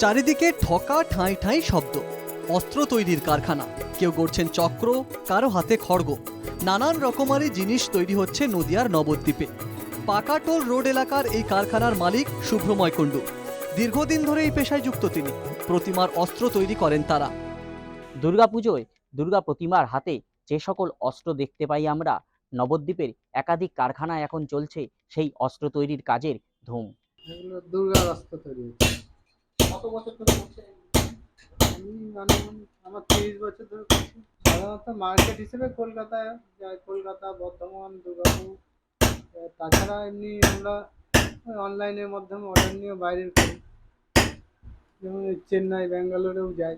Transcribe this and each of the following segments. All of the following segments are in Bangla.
চারিদিকে ঠকা ঠাঁই ঠাঁই শব্দ। অস্ত্র তৈরির কারখানা। কেউ গড়ছেন চক্র কারও হাতে খড়গ। নানান রকমারি জিনিস তৈরি হচ্ছে নদিয়ার নবদ্বীপে। পাকাটোল রোড এলাকার এই কারখানার মালিক শুভ্রময় কুণ্ডু। দীর্ঘদিন ধরে এই পেশায় যুক্ত তিনি। প্রতিমার অস্ত্র তৈরি করেন তারা। দুর্গাপুজোয় দুর্গা প্রতিমার হাতে যে সকল অস্ত্র দেখতে পাই আমরা নবদ্বীপের একাধিক কারখানায় এখন চলছে সেই অস্ত্র তৈরির কাজের ধুম। দুর্গার অস্ত্র তৈরি বছর ধরে করছে? আমি আনুমানিক আমার তিরিশ বছর ধরে করছি। সাধারণত মার্কেট হিসেবে কলকাতায় যায় কলকাতা বর্ধমান দুর্গাপুর। তাছাড়া এমনি আমরা অনলাইনের মাধ্যমে অর্ডার নিয়ে বাইরের করি। যেমন চেন্নাই ব্যাঙ্গালোরেও যাই।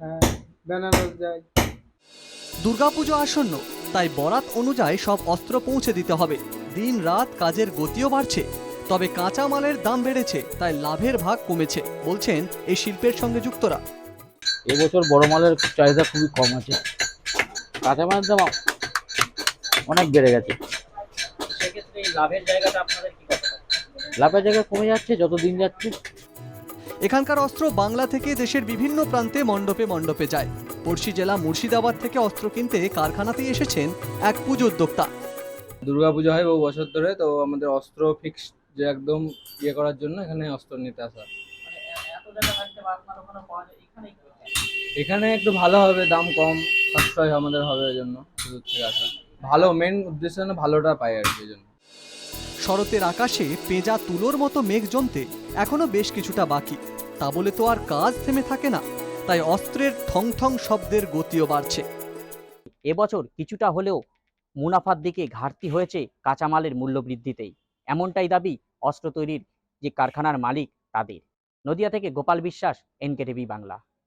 হ্যাঁ বেনারস যাই। দুর্গাপুজো আসন্ন তাই বরাত অনুযায়ী সব অস্ত্র পৌঁছে দিতে হবে। দিন রাত কাজের গতিও বাড়ছে। তবে কাঁচামালের দাম বেড়েছে তাই লাভের ভাগ কমেছে বলছেন এই শিল্পের সঙ্গে যুক্তরা। এবছর বড় মালের চাহিদা খুবই কম আছে। কাঁচা মালের দাম অনেক বেড়ে গেছে। লাভের জায়গাটা আপনাদের কি লাভের জায়গা কমে যাচ্ছে যত দিন যাচ্ছে। এখানকার অস্ত্র বাংলা থেকে দেশের বিভিন্ন প্রান্তে মণ্ডপে মণ্ডপে যায়। পড়শি জেলা মুর্শিদাবাদ থেকে অস্ত্র কিনতে কারখানাতেই এসেছেন এক পুজো উদ্যোক্তা। দুর্গাপূজা হয় বহু বছর ধরে তো আমাদের অস্ত্র ফিক্স যে একদম ইয়ে করার জন্য এখানে অস্ত্র নিতে আসা। মানে? এখানে একটু ভালো হবে দাম কম সাশ্রয় আমাদের হবে এই জন্য দূর থেকে আসা। ভালো মেন উদ্দেশ্য যেন ভালোটা পাই আর কি জন্য শরতের আকাশে পেঁজা তুলোর মতো মেঘ জমতে এখনও বেশ কিছুটা বাকি। তা বলে তো আর কাজ থেমে থাকে না তাই অস্ত্রের ঠং ঠং শব্দের গতিও বাড়ছে। এবছর কিছুটা হলেও মুনাফার দিকে ঘাটতি হয়েছে কাঁচামালের মূল্য বৃদ্ধিতেই। এমনটাই দাবি অস্ত্র তৈরির যে কারখানার মালিক তাদের। নদিয়া থেকে গোপাল বিশ্বাস এনকেটিভি বাংলা।